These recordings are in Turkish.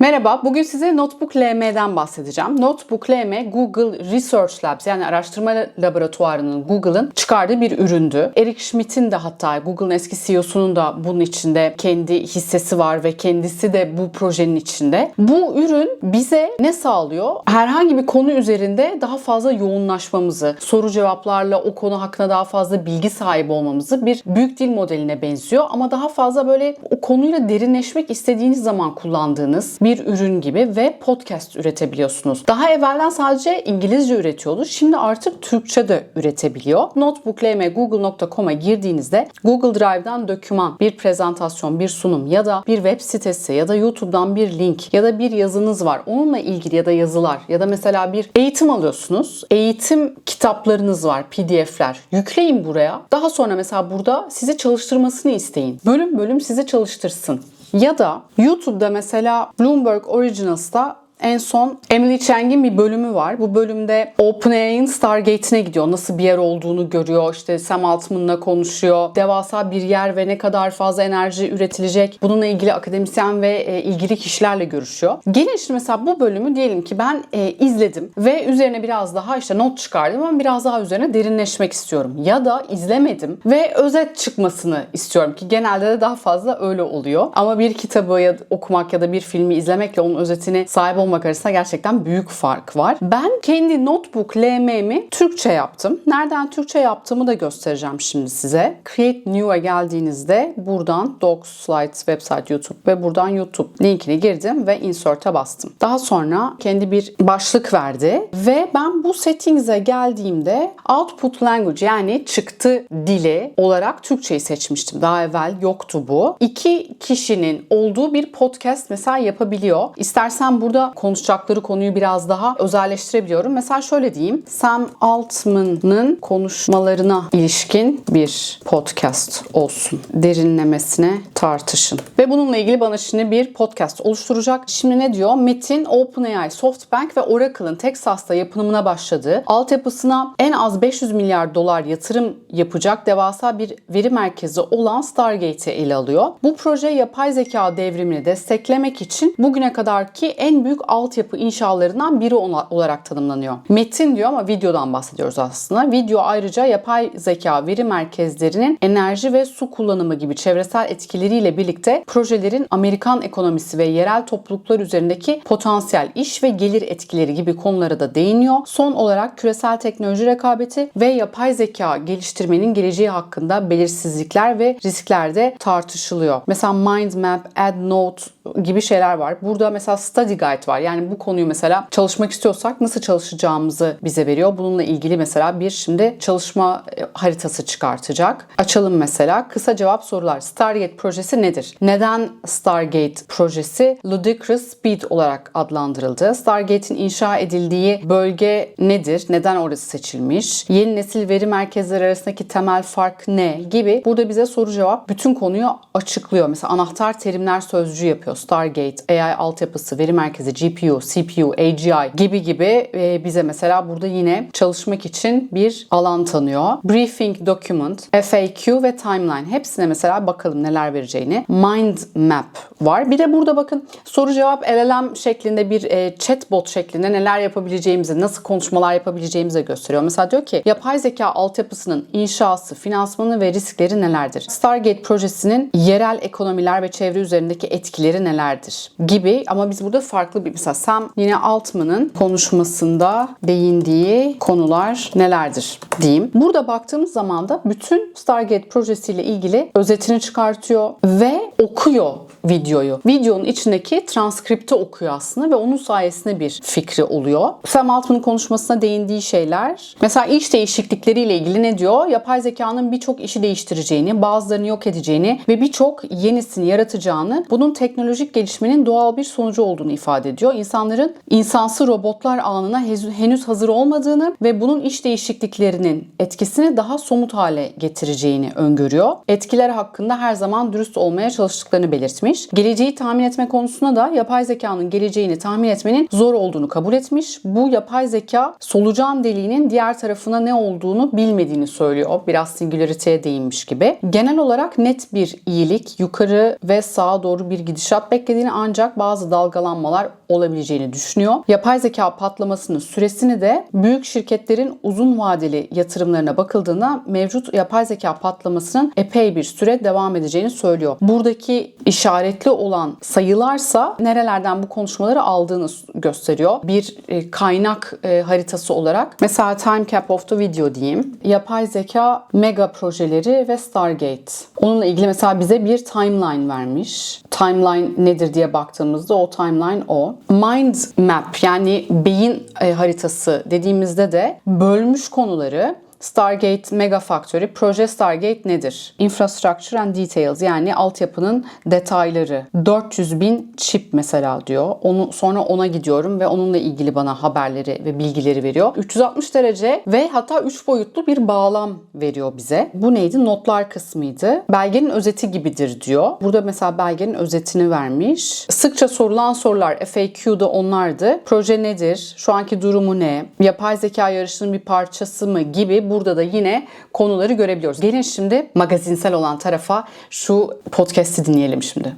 Merhaba, bugün size Notebook LM'den bahsedeceğim. Notebook LM Google Research Labs yani araştırma laboratuvarının Google'ın çıkardığı bir üründü. Eric Schmidt'in de hatta Google'ın eski CEO'sunun da bunun içinde kendi hissesi var ve kendisi de bu projenin içinde. Bu ürün bize ne sağlıyor? Herhangi bir konu üzerinde daha fazla yoğunlaşmamızı, soru cevaplarla o konu hakkında daha fazla bilgi sahibi olmamızı bir büyük dil modeline benziyor ama daha fazla böyle o konuyla derinleşmek istediğiniz zaman kullandığınız bir ürün gibi ve podcast üretebiliyorsunuz. Daha evvelden sadece İngilizce üretiyordu. Şimdi artık Türkçe de üretebiliyor. Notebook.google.com'a girdiğinizde Google Drive'dan doküman, bir prezentasyon, bir sunum ya da bir web sitesi ya da YouTube'dan bir link ya da bir yazınız var. Onunla ilgili ya da yazılar ya da mesela bir eğitim alıyorsunuz. Eğitim kitaplarınız var, PDF'ler. Yükleyin buraya. Daha sonra mesela burada sizi çalıştırmasını isteyin. Bölüm bölüm sizi çalıştırsın. Ya da YouTube'da mesela Bloomberg Originals'ta en son Emily Chang'in bir bölümü var. Bu bölümde OpenAI'nin Stargate'ine gidiyor. Nasıl bir yer olduğunu görüyor. İşte Sam Altman'la konuşuyor. Devasa bir yer ve ne kadar fazla enerji üretilecek. Bununla ilgili akademisyen ve e, ilgili kişilerle görüşüyor. Gelin şimdi mesela bu bölümü diyelim ki ben e, izledim ve üzerine biraz daha işte not çıkardım ama biraz daha üzerine derinleşmek istiyorum. Ya da izlemedim ve özet çıkmasını istiyorum ki genelde de daha fazla öyle oluyor. Ama bir kitabı ya okumak ya da bir filmi izlemekle onun özetini sahip olmak arasında gerçekten büyük fark var. Ben kendi notebook LM'mi Türkçe yaptım. Nereden Türkçe yaptığımı da göstereceğim şimdi size. Create New'a geldiğinizde buradan Docs, Slides, website, YouTube ve buradan YouTube linkini girdim ve Insert'e bastım. Daha sonra kendi bir başlık verdi ve ben bu settings'e geldiğimde Output Language yani çıktı dili olarak Türkçeyi seçmiştim. Daha evvel yoktu bu. İki kişinin olduğu bir podcast mesela yapabiliyor. İstersen burada konuşacakları konuyu biraz daha özelleştirebiliyorum. Mesela şöyle diyeyim. Sam Altman'ın konuşmalarına ilişkin bir podcast olsun. Derinlemesine tartışın. Ve bununla ilgili bana şimdi bir podcast oluşturacak. Şimdi ne diyor? Metin OpenAI, SoftBank ve Oracle'ın Texas'ta yapımına başladığı altyapısına en az 500 milyar dolar yatırım yapacak devasa bir veri merkezi olan Stargate'i ele alıyor. Bu proje yapay zeka devrimini desteklemek için bugüne kadarki en büyük altyapı inşalarından biri olarak tanımlanıyor. Metin diyor ama videodan bahsediyoruz aslında. Video ayrıca yapay zeka veri merkezlerinin enerji ve su kullanımı gibi çevresel etkileriyle birlikte projelerin Amerikan ekonomisi ve yerel topluluklar üzerindeki potansiyel iş ve gelir etkileri gibi konulara da değiniyor. Son olarak küresel teknoloji rekabeti ve yapay zeka geliştirmenin geleceği hakkında belirsizlikler ve riskler de tartışılıyor. Mesela Mind Map, Add Note gibi şeyler var. Burada mesela Study Guide var. Yani bu konuyu mesela çalışmak istiyorsak nasıl çalışacağımızı bize veriyor. Bununla ilgili mesela bir şimdi çalışma e, haritası çıkartacak. Açalım mesela. Kısa cevap sorular. Stargate projesi nedir? Neden Stargate projesi Ludicrous Speed olarak adlandırıldı? Stargate'in inşa edildiği bölge nedir? Neden orası seçilmiş? Yeni nesil veri merkezleri arasındaki temel fark ne? Gibi burada bize soru cevap bütün konuyu açıklıyor. Mesela anahtar terimler sözcüğü yapıyor. Stargate, AI altyapısı, veri merkezi, GPU, CPU, AGI gibi gibi e, bize mesela burada yine çalışmak için bir alan tanıyor. Briefing document, FAQ ve timeline hepsine mesela bakalım neler vereceğini. Mind map var. Bir de burada bakın soru cevap LLM şeklinde bir e, chatbot şeklinde neler yapabileceğimizi, nasıl konuşmalar yapabileceğimizi gösteriyor. Mesela diyor ki yapay zeka altyapısının inşası, finansmanı ve riskleri nelerdir? Stargate projesinin yerel ekonomiler ve çevre üzerindeki etkileri nelerdir? Gibi ama biz burada farklı bir mesela Sam yine Altman'ın konuşmasında değindiği konular nelerdir diyeyim. Burada baktığımız zaman da bütün Stargate projesiyle ilgili özetini çıkartıyor ve okuyor videoyu. Videonun içindeki transkripti okuyor aslında ve onun sayesinde bir fikri oluyor. Sam Altman'ın konuşmasına değindiği şeyler mesela iş değişiklikleriyle ilgili ne diyor? Yapay zekanın birçok işi değiştireceğini, bazılarını yok edeceğini ve birçok yenisini yaratacağını, bunun teknolojik gelişmenin doğal bir sonucu olduğunu ifade ediyor. İnsanların insansı robotlar anına henüz hazır olmadığını ve bunun iş değişikliklerinin etkisini daha somut hale getireceğini öngörüyor. Etkiler hakkında her zaman dürüst olmaya çalıştıklarını belirtmiş. Etmiş. Geleceği tahmin etme konusunda da yapay zekanın geleceğini tahmin etmenin zor olduğunu kabul etmiş. Bu yapay zeka solucan deliğinin diğer tarafına ne olduğunu bilmediğini söylüyor. Biraz singularity'ye değinmiş gibi. Genel olarak net bir iyilik, yukarı ve sağa doğru bir gidişat beklediğini ancak bazı dalgalanmalar olabileceğini düşünüyor. Yapay zeka patlamasının süresini de büyük şirketlerin uzun vadeli yatırımlarına bakıldığında mevcut yapay zeka patlamasının epey bir süre devam edeceğini söylüyor. Buradaki işaretli olan sayılarsa nerelerden bu konuşmaları aldığını gösteriyor. Bir e, kaynak e, haritası olarak mesela Time Cap of the Video diyeyim. Yapay zeka mega projeleri ve Stargate. Onunla ilgili mesela bize bir timeline vermiş. Timeline nedir diye baktığımızda o timeline o. Mind map yani beyin e, haritası dediğimizde de bölmüş konuları Stargate Mega Factory, proje Stargate nedir? Infrastructure and Details yani altyapının detayları. 400 bin çip mesela diyor. Onu sonra ona gidiyorum ve onunla ilgili bana haberleri ve bilgileri veriyor. 360 derece ve hatta 3 boyutlu bir bağlam veriyor bize. Bu neydi? Notlar kısmıydı. Belgenin özeti gibidir diyor. Burada mesela belgenin özetini vermiş. Sıkça sorulan sorular FAQ'da onlardı. Proje nedir? Şu anki durumu ne? Yapay zeka yarışının bir parçası mı gibi burada da yine konuları görebiliyoruz. Gelin şimdi magazinsel olan tarafa şu podcast'i dinleyelim şimdi.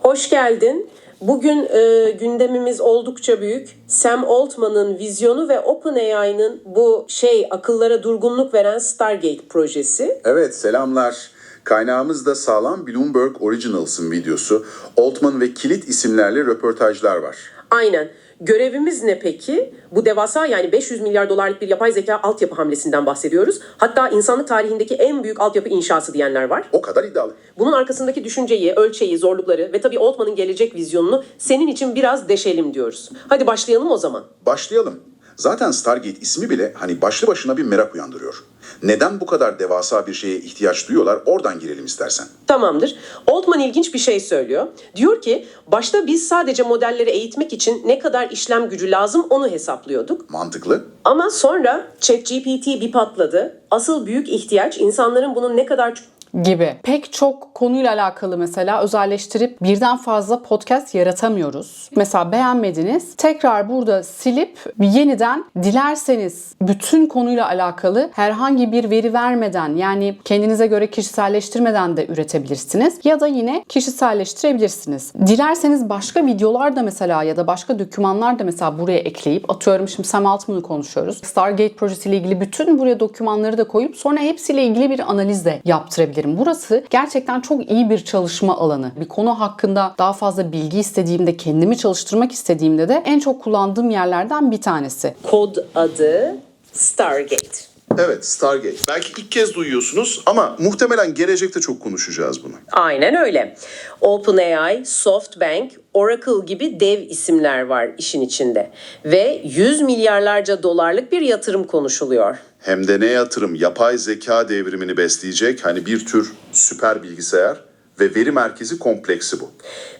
Hoş geldin. Bugün e, gündemimiz oldukça büyük. Sam Altman'ın vizyonu ve OpenAI'nın bu şey akıllara durgunluk veren Stargate projesi. Evet selamlar. Kaynağımız da sağlam Bloomberg Originals'ın videosu. Altman ve kilit isimlerle röportajlar var. Aynen. Görevimiz ne peki? Bu devasa yani 500 milyar dolarlık bir yapay zeka altyapı hamlesinden bahsediyoruz. Hatta insanlık tarihindeki en büyük altyapı inşası diyenler var. O kadar iddialı. Bunun arkasındaki düşünceyi, ölçeği, zorlukları ve tabii Altman'ın gelecek vizyonunu senin için biraz deşelim diyoruz. Hadi başlayalım o zaman. Başlayalım. Zaten Stargate ismi bile hani başlı başına bir merak uyandırıyor. Neden bu kadar devasa bir şeye ihtiyaç duyuyorlar? Oradan girelim istersen. Tamamdır. Altman ilginç bir şey söylüyor. Diyor ki başta biz sadece modelleri eğitmek için ne kadar işlem gücü lazım onu hesaplıyorduk. Mantıklı. Ama sonra ChatGPT bir patladı. Asıl büyük ihtiyaç insanların bunun ne kadar gibi. Pek çok konuyla alakalı mesela özelleştirip birden fazla podcast yaratamıyoruz. Mesela beğenmediniz. Tekrar burada silip yeniden dilerseniz bütün konuyla alakalı herhangi bir veri vermeden yani kendinize göre kişiselleştirmeden de üretebilirsiniz. Ya da yine kişiselleştirebilirsiniz. Dilerseniz başka videolar da mesela ya da başka dokümanlar da mesela buraya ekleyip atıyorum şimdi Sam Altman'ı konuşuyoruz. Stargate projesiyle ilgili bütün buraya dokümanları da koyup sonra hepsiyle ilgili bir analiz de yaptırabilirim. Burası gerçekten çok iyi bir çalışma alanı. Bir konu hakkında daha fazla bilgi istediğimde, kendimi çalıştırmak istediğimde de en çok kullandığım yerlerden bir tanesi. kod adı Stargate. Evet Stargate. Belki ilk kez duyuyorsunuz ama muhtemelen gelecekte çok konuşacağız bunu. Aynen öyle. OpenAI, SoftBank, Oracle gibi dev isimler var işin içinde. Ve 100 milyarlarca dolarlık bir yatırım konuşuluyor. Hem de ne yatırım yapay zeka devrimini besleyecek hani bir tür süper bilgisayar ve veri merkezi kompleksi bu.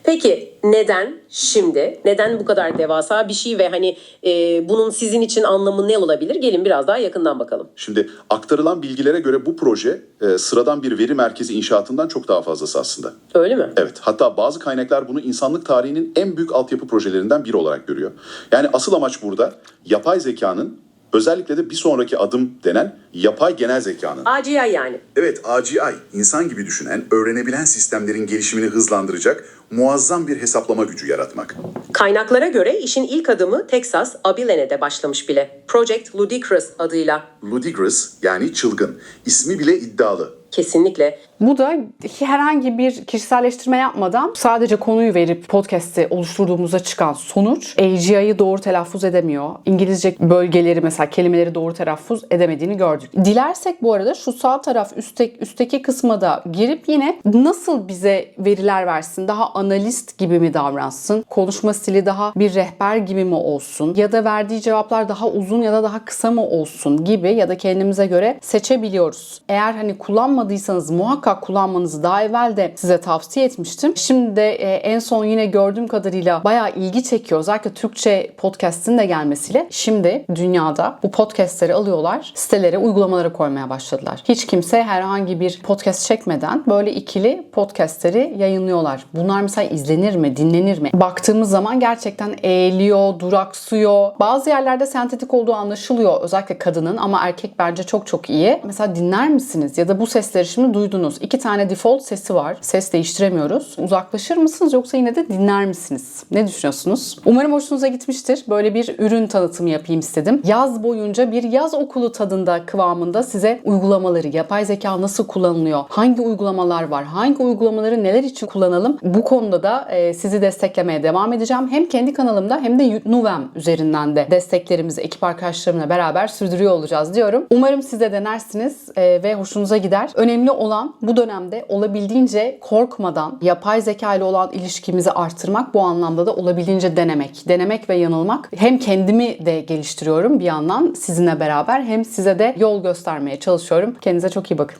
Peki neden şimdi? Neden bu kadar devasa bir şey ve hani e, bunun sizin için anlamı ne olabilir? Gelin biraz daha yakından bakalım. Şimdi aktarılan bilgilere göre bu proje e, sıradan bir veri merkezi inşaatından çok daha fazlası aslında. Öyle mi? Evet, hatta bazı kaynaklar bunu insanlık tarihinin en büyük altyapı projelerinden biri olarak görüyor. Yani asıl amaç burada yapay zekanın özellikle de bir sonraki adım denen yapay genel zekanın. AGI yani. Evet, AGI, insan gibi düşünen, öğrenebilen sistemlerin gelişimini hızlandıracak muazzam bir hesaplama gücü yaratmak. Kaynaklara göre işin ilk adımı Texas, Abilene'de başlamış bile. Project Ludicrous adıyla. Ludicrous yani çılgın. İsmi bile iddialı. Kesinlikle. Bu da herhangi bir kişiselleştirme yapmadan sadece konuyu verip podcast'i oluşturduğumuzda çıkan sonuç AGI'yi doğru telaffuz edemiyor. İngilizce bölgeleri mesela kelimeleri doğru telaffuz edemediğini gördük. Dilersek bu arada şu sağ taraf üstte, üstteki kısma da girip yine nasıl bize veriler versin? Daha analist gibi mi davransın? Konuşma stili daha bir rehber gibi mi olsun? Ya da verdiği cevaplar daha uzun ya da daha kısa mı olsun gibi ya da kendimize göre seçebiliyoruz. Eğer hani kullanmadığımız kullanmadıysanız muhakkak kullanmanızı daha evvel de size tavsiye etmiştim. Şimdi de e, en son yine gördüğüm kadarıyla bayağı ilgi çekiyor. Özellikle Türkçe podcast'in de gelmesiyle şimdi dünyada bu podcast'leri alıyorlar, sitelere, uygulamalara koymaya başladılar. Hiç kimse herhangi bir podcast çekmeden böyle ikili podcast'leri yayınlıyorlar. Bunlar mesela izlenir mi, dinlenir mi? Baktığımız zaman gerçekten eğiliyor, duraksıyor. Bazı yerlerde sentetik olduğu anlaşılıyor özellikle kadının ama erkek bence çok çok iyi. Mesela dinler misiniz? Ya da bu sesleri şimdi duydunuz. İki tane default sesi var. Ses değiştiremiyoruz. Uzaklaşır mısınız yoksa yine de dinler misiniz? Ne düşünüyorsunuz? Umarım hoşunuza gitmiştir. Böyle bir ürün tanıtımı yapayım istedim. Yaz boyunca bir yaz okulu tadında kıvamında size uygulamaları, yapay zeka nasıl kullanılıyor, hangi uygulamalar var, hangi uygulamaları neler için kullanalım bu konuda da e, sizi desteklemeye devam edeceğim. Hem kendi kanalımda hem de Nuvem üzerinden de desteklerimizi ekip arkadaşlarımla beraber sürdürüyor olacağız diyorum. Umarım siz de denersiniz e, ve hoşunuza gider. Önemli olan bu dönemde olabildiğince korkmadan yapay zeka ile olan ilişkimizi artırmak bu anlamda da olabildiğince denemek. Denemek ve yanılmak. Hem kendimi de geliştiriyorum bir yandan sizinle beraber hem size de yol göstermeye çalışıyorum. Kendinize çok iyi bakın.